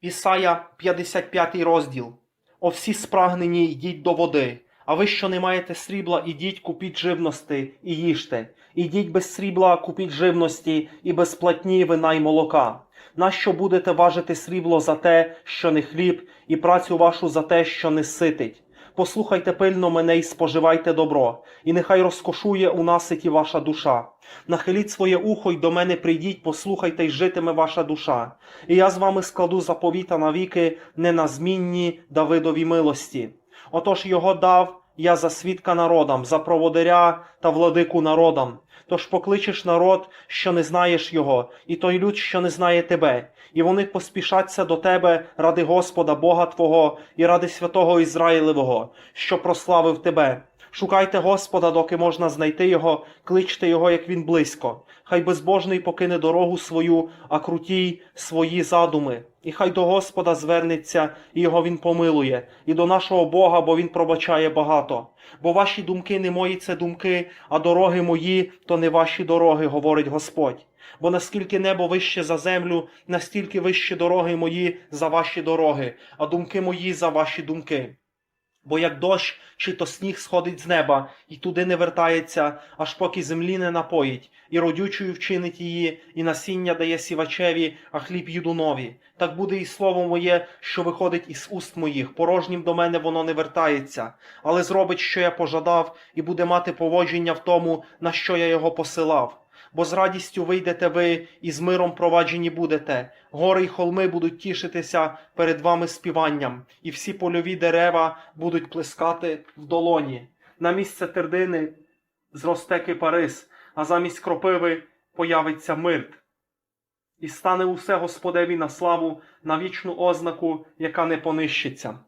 Ісая 55 розділ. О всі спрагнені йдіть до води, а ви, що не маєте срібла, ідіть купіть живності і їжте. Ідіть без срібла, купіть живності і без платні вина й молока. Нащо будете важити срібло за те, що не хліб, і працю вашу за те, що не ситить? Послухайте пильно мене і споживайте добро, і нехай розкошує у наситі ваша душа. Нахиліть своє ухо й до мене прийдіть, послухайте й житиме ваша душа. І я з вами складу заповіта навіки, не на змінні Давидові милості. Отож його дав я за свідка народам, за проводиря та владику народам. Тож покличеш народ, що не знаєш його, і той люд, що не знає тебе, і вони поспішаться до тебе ради Господа Бога Твого і ради святого Ізраїлевого, що прославив тебе. Шукайте Господа, доки можна знайти його, кличте його, як він близько. Хай безбожний покине дорогу свою, а крутій свої задуми. І хай до Господа звернеться, і його він помилує, і до нашого Бога, бо він пробачає багато. Бо ваші думки не мої це думки, а дороги мої то не ваші дороги, говорить Господь. Бо наскільки небо вище за землю, настільки вище дороги мої за ваші дороги, а думки мої за ваші думки. Бо як дощ чи то сніг сходить з неба і туди не вертається, аж поки землі не напоїть, і родючою вчинить її, і насіння дає сівачеві, а хліб їдунові. Так буде і слово моє, що виходить із уст моїх. Порожнім до мене воно не вертається, але зробить, що я пожадав, і буде мати поводження в тому, на що я його посилав. Бо з радістю вийдете ви і з миром проваджені будете. Гори й холми будуть тішитися перед вами співанням, і всі польові дерева будуть плескати в долоні. На місце тердини зросте кипарис, а замість кропиви появиться мирт. І стане усе Господеві на славу, на вічну ознаку, яка не понищиться.